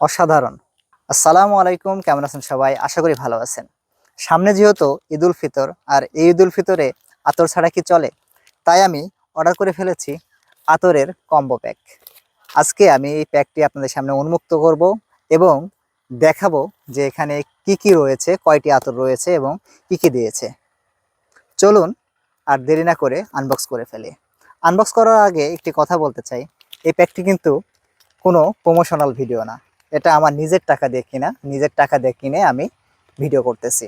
অসাধারণ। আসসালামু আলাইকুম, কেমন আছেন সবাই? আশা করি ভালো আছেন। সামনে যেহেতু ঈদ উল ফিতর, আর এই ঈদ উল ফিতরে আতর ছাড়া কি চলে? তাই আমি অর্ডার করে ফেলেছি আতরের কম্বো প্যাক। আজকে আমি এই প্যাকটি আপনাদের সামনে উন্মুক্ত করব এবং দেখাবো যে এখানে কি কি রয়েছে, কয়টি আতর রয়েছে এবং কি কি দিয়েছে। চলুন আর দেরি না করে আনবক্স করে ফেলি। আনবক্স করার আগে একটি কথা বলতে চাই। এই প্যাকটি কিন্তু কোনো প্রমোশনাল ভিডিও না। এটা আমার নিজের টাকা দিয়ে কিনা, নিজের টাকা দিয়ে কিনে আমি ভিডিও করতেছি।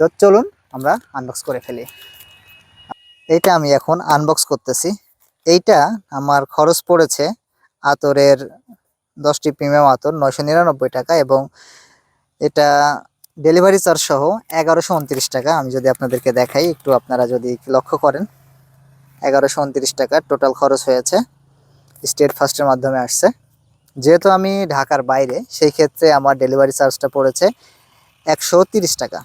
তো চলুন আমরা আনবক্স করে ফেলি। এইটা আমি এখন আনবক্স করতেছি। এইটা আমার খরচ পড়েছে আতরের দশটি প্রিমিয়াম আতর নয়শো নিরানব্বই টাকা এবং এটা ডেলিভারি চার্জ সহ এগারোশো উনত্রিশ টাকা। আমি যদি আপনাদেরকে দেখাই, একটু আপনারা যদি লক্ষ্য করেন, এগারোশো উনত্রিশ টাকা টোটাল খরচ হয়েছে। স্টেট ফার্স্টের মাধ্যমে আসছে। যেহেতু আমি ঢাকার বাইরে, সেই ক্ষেত্রে আমার ডেলিভারি চার্জটা পড়েছে একশো টাকা।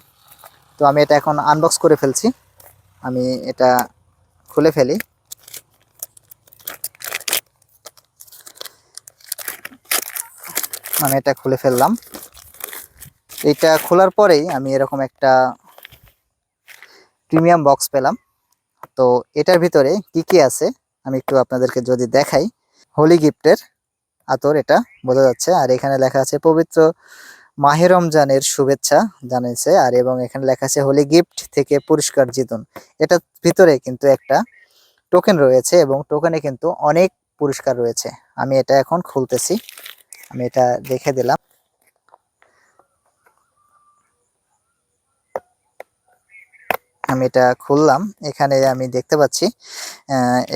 তো আমি এটা এখন আনবক্স করে ফেলছি। আমি এটা খুলে ফেলি। আমি এটা খুলে ফেললাম। এটা খোলার পরেই আমি এরকম একটা প্রিমিয়াম বক্স পেলাম। তো এটার ভিতরে কি কি আছে, আমি একটু আপনাদেরকে যদি দেখাই। হোলি গিফটের আতর, এটা বোঝা যাচ্ছে। আর এখানে লেখা আছে, পবিত্র মাহে রমজানের শুভেচ্ছা জানিয়েছে আর এবং এখানে লেখা আছে, হোলি গিফট থেকে পুরস্কার জিতুন। এটার ভিতরে কিন্তু একটা টোকেন রয়েছে এবং টোকেনে কিন্তু অনেক পুরস্কার রয়েছে। আমি এটা এখন খুলতেছি। আমি এটা রেখে দিলাম। আমি এটা খুললাম। এখানে আমি দেখতে পাচ্ছি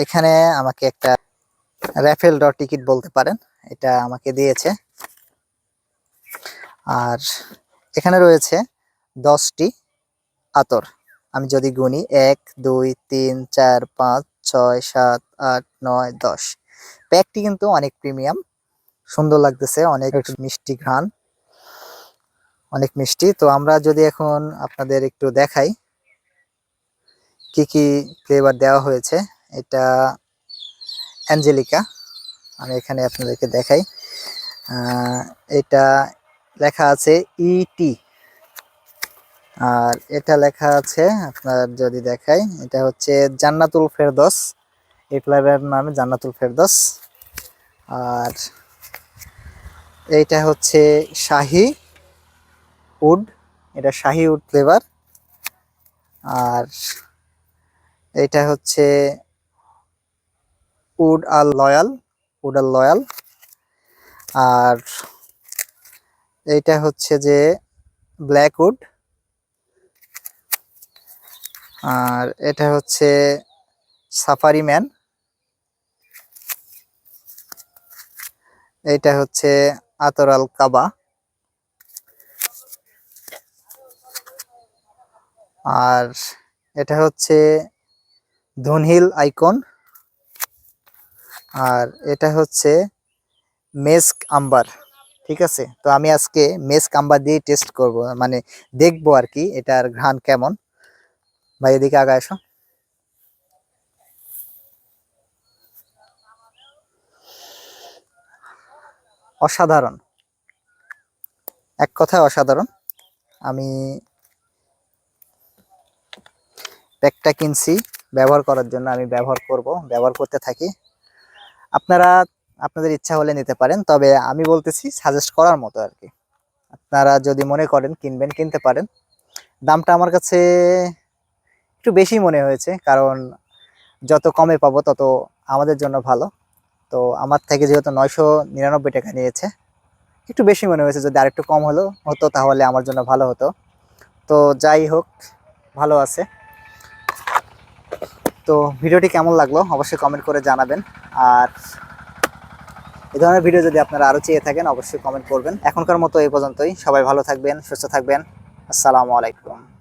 এখানে আমাকে একটা র্যাফেল ডট টিকিট বলতে পারেন। এটা আমাকে দিয়েছে। আর এখানে রয়েছে দশটি আতর। আমি যদি গুনি এক দুই তিন চার পাঁচ ছয় সাত আট নয় দশ। প্যাকটি কিন্তু অনেক প্রিমিয়াম সুন্দর লাগতেছে অনেক মিষ্টি ঘ্রাণ অনেক মিষ্টি। তো আমরা যদি এখন আপনাদের একটু দেখাই কি কি ফ্লেভার দেওয়া হয়েছে এটা অ্যাঞ্জেলিকা। আমি এখানে আপনাদেরকে দেখাই। এটা লেখা আছে ইটি আর এটা লেখা আছে, আপনার যদি দেখাই, এটা হচ্ছে জান্নাতুল ফেরদস। এই ফ্লেভারের নামে জান্নাতুল ফেরদোস। আর এইটা হচ্ছে শাহি উড, এটা শাহি উড ফ্লেভার আর এইটা হচ্ছে উড আর লয়াল উড আর লয়াল। আর এইটা হচ্ছে যে ব্ল্যাক উড। আর এটা হচ্ছে সাফারি ম্যান। এইটা হচ্ছে আতরাল কাবা। আর এটা হচ্ছে ধনহিল আইকন। আর এটা হচ্ছে মেস্ক আম্বার, ঠিক আছে? তো আমি আজকে মেস্ক আম্বার দিয়ে টেস্ট করব মানে দেখব আর কি এটার ঘ্রাণ কেমন। ভাই, এদিকে আগে আসো। অসাধারণ। এক কথায় অসাধারণ। আমি প্যাকটা কিনছি, ব্যবহার করার জন্য আমি ব্যবহার করব, ব্যবহার করতে থাকি। আপনারা আপনাদের ইচ্ছা হলে নিতে পারেন, তবে আমি বলতেছি সাজেস্ট করার মতো আর কি। আপনারা যদি মনে করেন কিনবেন, কিনতে পারেন। দামটা আমার কাছে একটু বেশি মনে হয়েছে, কারণ যত কমে পাবো তত আমাদের জন্য ভালো। তো আমার থেকে যেহেতু নয়শো নিরানব্বই টাকা নিয়েছে, একটু বেশি মনে হয়েছে, যদি আরেকটু কম হলো, হতো তাহলে আমার জন্য ভালো হতো। তো যাই হোক, ভালো আছে। তো ভিডিওটি কেমন লাগল অবশ্যই কমেন্ট করে জানাবেন। আর এই ধরনের ভিডিও যদি আপনারা আরও চেয়ে থাকেন, অবশ্যই কমেন্ট করবেন। এখনকার মতো এই পর্যন্তই। সবাই ভালো থাকবেন, সুস্থ থাকবেন। আসসালামু আলাইকুম।